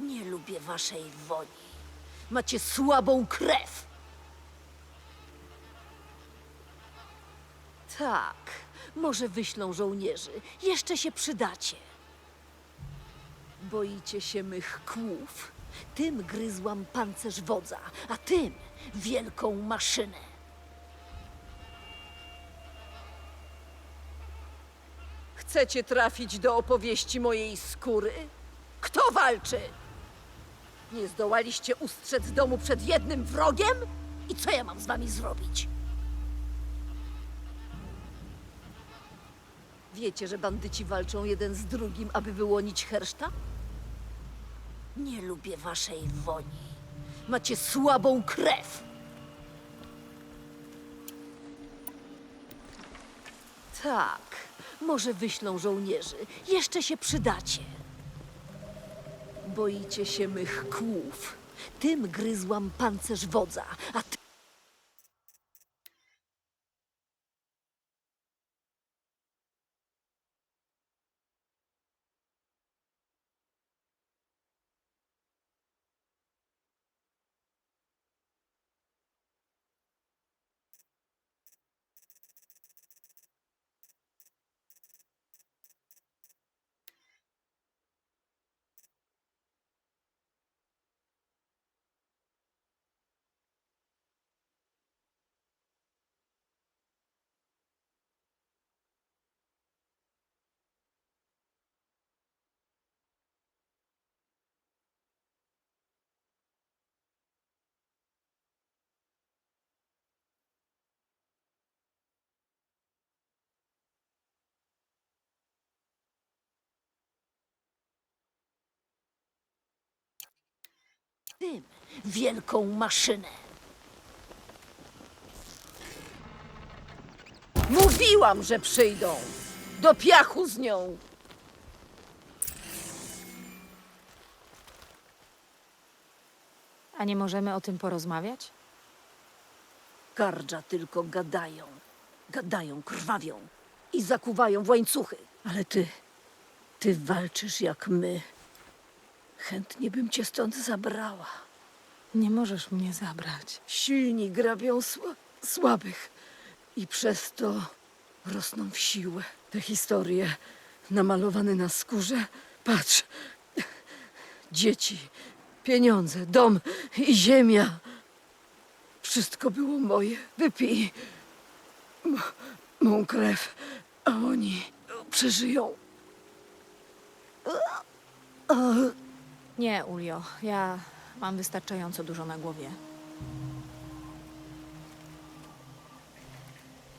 Nie lubię waszej woni. Macie słabą krew. Tak, może wyślą żołnierzy. Jeszcze się przydacie. Boicie się mych kłów. Tym gryzłam pancerz wodza, a tym wielką maszynę. Chcecie trafić do opowieści mojej skóry? Kto walczy? Nie zdołaliście ustrzec domu przed jednym wrogiem? I co ja mam z wami zrobić? Wiecie, że bandyci walczą jeden z drugim, aby wyłonić herszta? Nie lubię waszej woni. Macie słabą krew. Tak, może wyślą żołnierzy. Jeszcze się przydacie. Boicie się mych kłów. Tym gryzłam pancerz wodza, a ty... tym wielką maszynę. Mówiłam, że przyjdą. Do piachu z nią. A nie możemy o tym porozmawiać? Gardża tylko gadają. Gadają, krwawią i zakuwają w łańcuchy. Ale ty, ty walczysz jak my. Chętnie bym cię stąd zabrała. Nie możesz mnie zabrać. Silni grabią sła słabych i przez to rosną w siłę. Te historie namalowane na skórze. Patrz. Dzieci, pieniądze, dom i ziemia. Wszystko było moje. Wypij m- mą krew, a oni przeżyją. Nie, Ulio. Ja mam wystarczająco dużo na głowie.